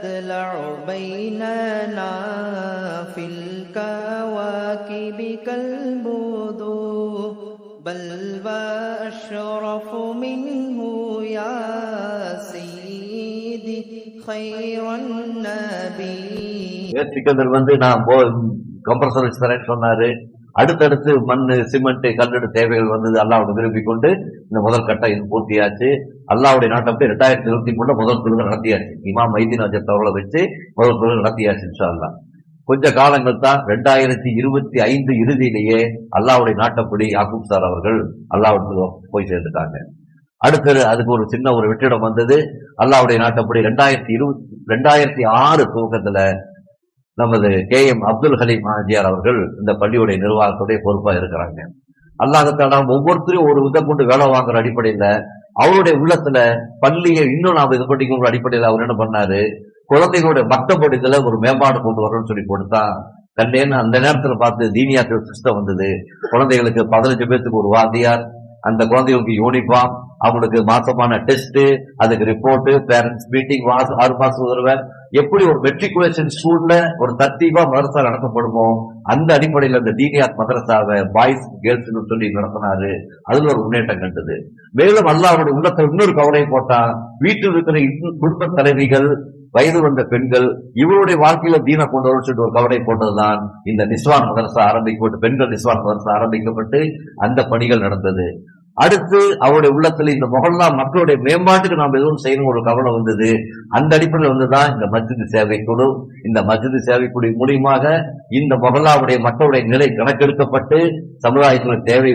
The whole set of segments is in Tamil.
تطلع بيننا في الكواكب كالبدور بل وأشرف منه يا سيدي خير النبي சிக்கந்தர் வந்து நான் கம்ப்ரஸர் வச்சு தரேன்னு சொன்னாரு அடுத்தடுத்து மண் சிமெண்ட் கல்லடு தேவைகள் வந்தது அல்லாவோட விரும்பி கொண்டு இந்த முதல் கட்டம் இது பூர்த்தியாச்சு. அல்லாவுடைய நாட்டப்படி ரெண்டாயிரத்தி இருபத்தி மூணுல முதல் தொழுகை நடத்தியாச்சு. இமாம் மைதீன் அஜத் அவர்களை வச்சு முதல் தொழுகை நடத்தியாச்சு இன்ஷா அல்லாஹ் கொஞ்ச காலங்கள் தான் ரெண்டாயிரத்தி இருபத்தி ஐந்து இறுதியிலேயே அல்லாவுடைய நாட்டப்படி யாக்கூப் சார் அவர்கள் அல்லாவுக்கு போய் சேர்ந்துட்டாங்க. அடுத்தது அதுக்கு ஒரு சின்ன ஒரு வெற்றிடம் வந்தது. அல்லாவுடைய நாட்டப்படி ரெண்டாயிரத்தி இருபத்தி ரெண்டாயிரத்தி ஆறு துவக்கத்துல நமது கே எம் அப்துல் ஹலீம் ஆஜியார் அவர்கள் இந்த பள்ளியுடைய நிர்வாகத்துடைய பொறுப்பாக இருக்கிறாங்க. அல்லாஹத்தாலா ஒவ்வொருத்தரையும் ஒரு விதம் கொண்டு வேலை வாங்குற அடிப்படையில அவருடைய உள்ளத்துல பள்ளியை இன்னும் நாம் இது பண்ணிக்கிற அடிப்படையில் அவர் என்ன பண்ணாரு? குழந்தைகளுடைய மக்தபடிகளை ஒரு மேம்பாடு கொண்டு வரணும்னு சொல்லி கொடுத்தா கண்டேன்னு அந்த நேரத்துல பார்த்து தீனியாக்கள் சிஸ்டம் வந்தது. குழந்தைகளுக்கு பதினஞ்சு பேர்த்துக்கு ஒரு வாத்தியார் அந்த குழந்தைகளுக்கு யூனிஃபார்ம் அவங்களுக்கு மாசமான டெஸ்ட் அதுக்கு ரிப்போர்ட் பேரண்ட்ஸ் மீட்டிங் ஆறு மாசம் ஒரு எப்படி ஒரு மெட்ரிகுலேஷன் ஸ்கூல்ல ஒரு தத்தீபா மதரசா நடத்தப்படுமோ அந்த அடிப்படையில் அந்த தீனியாத் மதரசாவை பாய்ஸ் கேர்ள்ஸ் சொல்லி நடத்தினாரு. அதுல ஒரு முன்னேற்றம் கண்டது. மேலும் அல்லாஹ்வுடைய உள்ளத்தை இன்னொரு கவலை போட்டா வீட்டில் இருக்கிற இன்னும் குடும்ப தலைவிகள் வயது வந்த பெண்கள் இவருடைய வாழ்க்கையில தீன கொண்டு சொல்லிட்டு ஒரு கவலை போட்டதுதான் இந்த நிஸ்வான் மதரசா ஆரம்பிக்கப்பட்டு பெண்கள் நிஸ்வான் மதரசா ஆரம்பிக்கப்பட்டு அந்த பணிகள் நடந்தது. அடுத்து அவருடைய உள்ளத்துல இந்த மொஹல்லா மக்களுடைய மேம்பாட்டுக்கு நாம் எதுவும் செய்யணும் ஒரு கவலை வந்தது. அந்த அடிப்படையில் வந்துதான் இந்த மஸ்ஜித் சேவை குழு இந்த மஸ்ஜித் சேவை குழு மூலியமாக இந்த மொகல்லாவுடைய மக்களுடைய நிலை கணக்கெடுக்கப்பட்டு சமுதாயத்தில் தேவை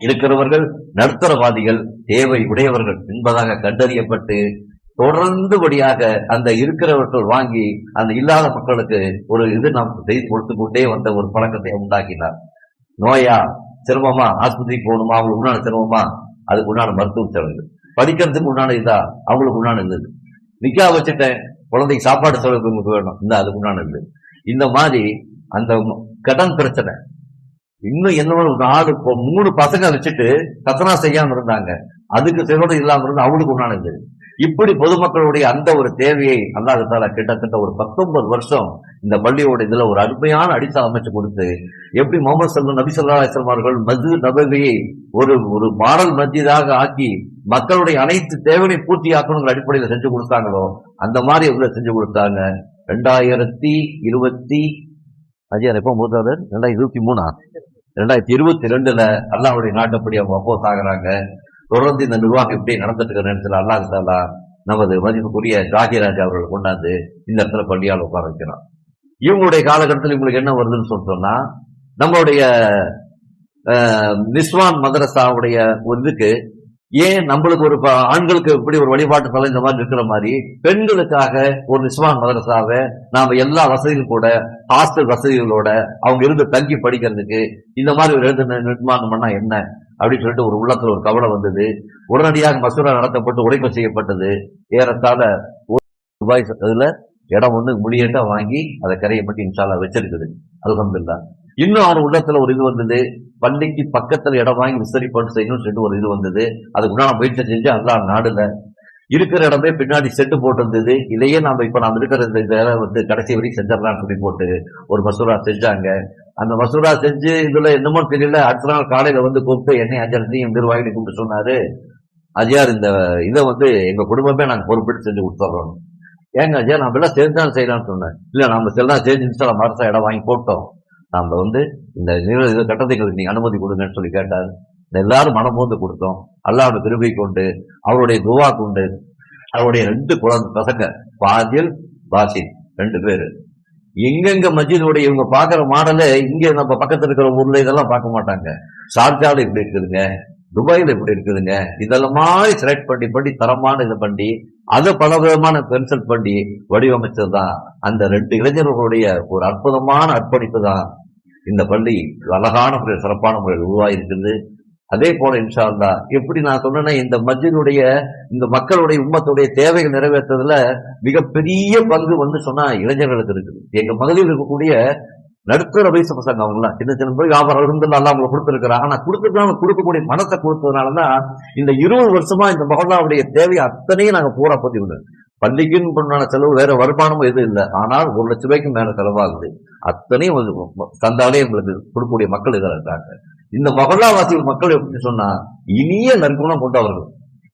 இருக்கிறவர்கள் நடுத்தரவாதிகள் தேவை உடையவர்கள் என்பதாக கண்டறியப்பட்டு தொடர்ந்துபடியாக அந்த இருக்கிறவர்கள் வாங்கி அந்த இல்லாத மக்களுக்கு ஒரு இது நாம் செய்து கொடுத்து கொண்டே வந்த ஒரு பழக்கத்தை உண்டாக்கினார். நோயா சிரமமா ஆஸ்பத்திரிக்கு போகணுமா? அவங்களுக்கு உண்டான சிரமமா அதுக்கு உண்டான மருத்துவ செலவு. படிக்கிறதுக்கு உண்டான இதா? அவங்களுக்கு உண்டான இருந்தது நிக்கா வச்சுட்டேன். குழந்தைக்கு சாப்பாடு செலவுக்கு உங்களுக்கு வேணும். இந்த அதுக்கு உண்டான இது. இந்த மாதிரி அந்த கடன் பிரச்சனை. இன்னும் என்ன ஒரு நாலு மூணு பசங்க வச்சுட்டு கத்தனா செய்யாம இருந்தாங்க. அதுக்கு சிலோட இல்லாம இருந்து அவங்களுக்கு உண்டான இது. இப்படி பொதுமக்களுடைய அந்த ஒரு தேவையை அல்லாஹால கிட்டத்தட்ட ஒரு பத்தொன்பது வருஷம் இந்த பள்ளியோட இதுல ஒரு அருமையான அடித்தளம் அமைச்சு கொடுத்து எப்படி முகமது சல்லு நபி சொல்லா அலிஸ்லாம் அவர்கள் நபவியை ஒரு ஒரு மாடல் மத்தியதாக ஆக்கி மக்களுடைய அனைத்து தேவையை பூர்த்தி ஆக்கணுங்கிற அடிப்படையில் செஞ்சு கொடுத்தாங்களோ அந்த மாதிரி உள்ள செஞ்சு கொடுத்தாங்க. ரெண்டாயிரத்தி இருபத்தி அஜயன் எப்போ மூத்தாரு ரெண்டாயிரத்தி இருபத்தி மூணா? ரெண்டாயிரத்தி இருபத்தி ரெண்டுல அல்லாவுடைய நாட்டப்படி அவங்க அப்போஸ் ஆகுறாங்க. தொடர்ந்து இந்த நிர்வாகம் இப்படி நடந்துட்டு இருக்கிற நேரத்தில் அல்லாஹ் தாலா நமது மதிப்புக்குரிய ஜாகிராஜ் அவர்கள் கொண்டாந்து இந்த இடத்துல பள்ளியால் உட்கார வைக்கிறான். இவங்களுடைய காலகட்டத்தில் இவங்களுக்கு என்ன வருதுன்னு சொல்லிட்டோம்னா நம்மளுடைய நிஸ்வான் மதரசாவுடைய இதுக்கு ஏன் நம்மளுக்கு ஒரு ஆண்களுக்கு இப்படி ஒரு வழிபாட்டு தலை இந்த மாதிரி இருக்கிற மாதிரி பெண்களுக்காக ஒரு நிஸ்வான் மதரசாவை நாம எல்லா வசதிகளும் கூட ஹாஸ்டல் வசதிகளோட அவங்க இருந்து தங்கி படிக்கிறதுக்கு இந்த மாதிரி ஒரு எழுத்து நிர்மாணம் பண்ணா என்ன? அப்படின்னு சொல்லிட்டு ஒரு உள்ளத்துல ஒரு கவலை வந்தது. உடனடியாக மசூரா நடத்தப்பட்டு உடைப்பு செய்யப்பட்டது. ஏறத்தாழ ஒரு ரூபாய் இடம் வந்து முடியண்டா வாங்கி அதை கரையைப்பட்டி இன்ஷாலா வச்சிருக்குது. அல்ஹம்துலில்லாஹ் இன்னும் அவர் உள்ளத்துல ஒரு இது வந்தது. பள்ளிக்கு பக்கத்துல இடம் வாங்கி விசாரிப்பாடு செய்யணும்னு சொல்லிட்டு ஒரு இது வந்தது. அதுக்கு உண்டான முயற்சி செஞ்சு அல்லா நாடுல இருக்கிற இடமே பின்னாடி செட்டு போட்டிருந்தது. இதையே நாம இப்ப நாம இருக்கிற இந்த வேலை வந்து கடைசி வரைக்கும் செஞ்சிடலாம் சொல்லி போட்டு ஒரு மசூரா செஞ்சாங்க. அந்த மசூரா செஞ்சு இதுல என்னமோ தெரியல. அடுத்த நாள் காலையில வந்து கூப்பிட்டு என்னை அஞ்சலத்தையும் நிர்வாகிகளை கூப்பிட்டு சொன்னாரு. அஜயார் இந்த இதை வந்து எங்க குடும்பமே நாங்க பொறுப்பெடுத்து செஞ்சு கொடுத்துறோம். ஏங்க அஜயா நம்ம எல்லாம் சேர்ந்தான் செய்யலாம்னு சொன்னேன். இல்ல நம்ம செல்லாம் சேர்ந்து இன்ஸ்டால மரசா இடம் வாங்கி போட்டோம். நாம வந்து இந்த நில இது கட்டத்தைகளுக்கு நீங்க அனுமதி கொடுங்கன்னு சொல்லி கேட்டார். எல்லாரும் மனம் போந்து கொடுத்தோம். அல்லாவோட கிருபை கொண்டு அவருடைய துவா கொண்டு அவருடைய ரெண்டு குழந்தை பசங்க பாதில் பாசில் ரெண்டு பேரு. எங்கெங்க மஜிதோடைய இவங்க பாக்குற மாடலை இங்க நம்ம பக்கத்துல இருக்கிற ஊர்ல இதெல்லாம் பார்க்க மாட்டாங்க. ஷார்ஜால இப்படி இருக்குதுங்க துபாயில இப்படி இருக்குதுங்க. இதெல்லாம் மாதிரி செலக்ட் பண்ணி பண்ணி தரமான இதை பண்ணி அதை பல விதமான பென்சில் பண்ணி வடிவமைச்சது தான் அந்த ரெண்டு இளைஞர்களுடைய ஒரு அற்புதமான அர்ப்பணிப்பு தான் இந்த பள்ளி அழகான முறையில் சிறப்பான முறையில் உருவாயிருக்குது அதே போல இன்ஷா அல்லாஹ் எப்படி நான் சொன்னேன்னா இந்த மஸ்ஜிதுடைய இந்த மக்களுடைய உம்மத்துடைய தேவைகள் நிறைவேற்றதுல மிகப்பெரிய பங்கு வந்து சொன்னா இளைஞர்களுக்கு இருக்குது. எங்க பகுதியில் இருக்கக்கூடிய நடுத்தர வயசு பசங்க அவங்களாம் சின்ன சின்ன போய் வியாபாரம் அல்ஹம்துலில்லாஹ் எல்லாம் அவங்களை கொடுத்துருக்கிறாங்க. ஆனா கொடுத்துருக்காங்க கொடுக்கக்கூடிய மனசை கொடுத்ததுனாலதான் இந்த இருபது வருஷமா இந்த மகளாவுடைய தேவையை அத்தனையும் நாங்க பூரா பத்தி பள்ளிக்குன்னு பண்ணான செலவு வேற வருமானமும் எதுவும் இல்லை. ஆனால் ஒரு லட்ச ரூபாய்க்கு மேல செலவாகுது. அத்தனையும் வந்து தந்தாலே எங்களுக்கு கொடுக்கக்கூடிய மக்கள் இதில் இருக்காங்க. இந்த மகல்லாவாசிகள் மக்கள் எப்படி சொன்னா இனிய நற்குணம் கொண்டவர்கள்.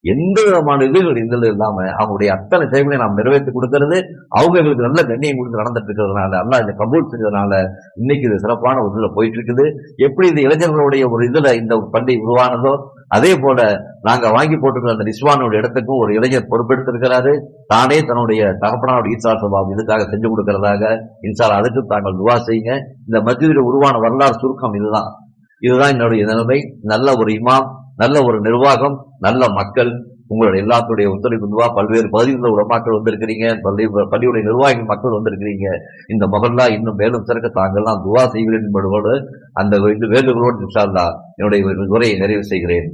எந்த விதமான இதுகள் இதில் இல்லாம அவங்களுடைய அத்தனை சேவைகளையும் நாம் நிறைவேற்றி கொடுக்கறது அவங்க எங்களுக்கு நல்ல கண்ணியம் கொடுத்து நடந்துட்டு இருக்கிறதுனால அல்லாஹ் இந்த கபூல் செஞ்சதுனால இன்னைக்கு இது சிறப்பான ஒரு இதுல போயிட்டு இருக்குது எப்படி இந்த இளைஞர்களுடைய ஒரு இதுல இந்த பண்டிகை உருவானதோ அதே போல நாங்க வாங்கி போட்டிருக்கிற அந்த ரிஸ்வானுடைய இடத்துக்கும் ஒரு இளைஞர் பொறுப்பெடுத்திருக்கிறாரு. தானே தன்னுடைய தகப்பனாவுடைய ஈசார் சபாவம் இதுக்காக செஞ்சு கொடுக்கறதாக இன்சார் அதுக்கு தாங்கள் துவா செய்யுங்க. இந்த மஸ்ஜிதில் உருவான வரலாறு சுருக்கம் இதுதான். இதுதான் என்னுடைய நிலைமை. நல்ல ஒரு இமாம் நல்ல ஒரு நிர்வாகம் நல்ல மக்கள். உங்களுடைய எல்லாத்துடைய ஒத்துழைப்பு இதுவா பல்வேறு பகுதிகளில் உள்ள மக்கள் வந்திருக்கிறீங்க. பள்ளி பள்ளியுடைய நிர்வாகிகள் மக்கள் வந்திருக்கிறீங்க. இந்த மகல்லா இன்னும் மேலும் சிறக்க தாங்கள்லாம் துவா செய்கிறேன் என்பதோடு அந்த வேண்டுகோளோடு என்னுடைய உரையை நிறைவு செய்கிறேன்.